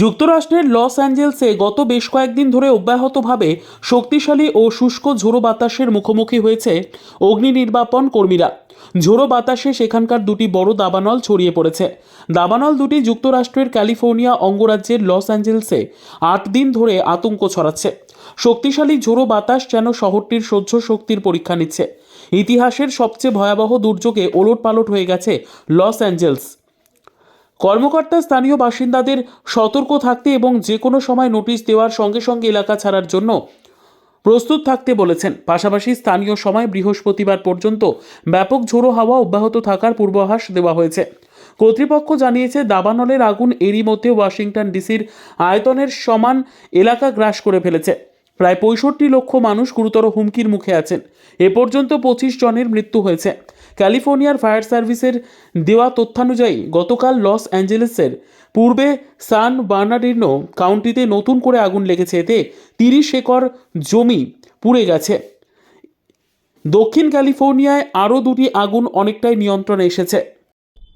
যুক্তরাষ্ট্রের লস অ্যাঞ্জেলসে গত বেশ কয়েকদিন ধরে অব্যাহতভাবে শক্তিশালী ও শুষ্ক ঝোড়ো বাতাসের মুখোমুখি হয়েছে অগ্নি নির্বাপন কর্মীরা। ঝোড়ো বাতাসে সেখানকার দুটি বড় দাবানল ছড়িয়ে পড়েছে। দাবানল দুটি যুক্তরাষ্ট্রের ক্যালিফোর্নিয়া অঙ্গরাজ্যের লস অ্যাঞ্জেলসে আট দিন ধরে আতঙ্ক ছড়াচ্ছে। শক্তিশালী ঝোড়ো বাতাস যেন শহরটির সহ্য শক্তির পরীক্ষা নিচ্ছে। ইতিহাসের সবচেয়ে ভয়াবহ দুর্যোগে ওলট পালট হয়ে গেছে লস অ্যাঞ্জেলস। কর্মকর্তা স্থানীয় বাসিন্দাদের সতর্ক থাকতে এবং যে কোনো সময় নোটিশ দেওয়ার সঙ্গে সঙ্গে এলাকা ছাড়ার জন্য প্রস্তুত থাকতে বলেছেন। পাশাপাশি স্থানীয় সময় বৃহস্পতিবার পর্যন্ত ব্যাপক ঝোড়ো হাওয়া অব্যাহত থাকার পূর্বাভাস দেওয়া হয়েছে। কর্তৃপক্ষ জানিয়েছে, দাবানলের আগুন এরই মধ্যে ওয়াশিংটন ডিসির আয়তনের সমান এলাকা গ্রাস করে ফেলেছে। প্রায় পঁয়ষট্টি লক্ষ মানুষ গুরুতর হুমকির মুখে আছেন। এ পর্যন্ত পঁচিশ জনের মৃত্যু হয়েছে। ক্যালিফোর্নিয়ার ফায়ার সার্ভিসের দেওয়া তথ্যানুযায়ী গতকাল লস অ্যাঞ্জেলেসের পূর্বে সান বার্নাডিনো কাউন্টিতে নতুন করে আগুন লেগেছে, এতে তিরিশ একর জমি পুড়ে গেছে। দক্ষিণ ক্যালিফোর্নিয়ায় আরও দুটি আগুন অনেকটাই নিয়ন্ত্রণে এসেছে।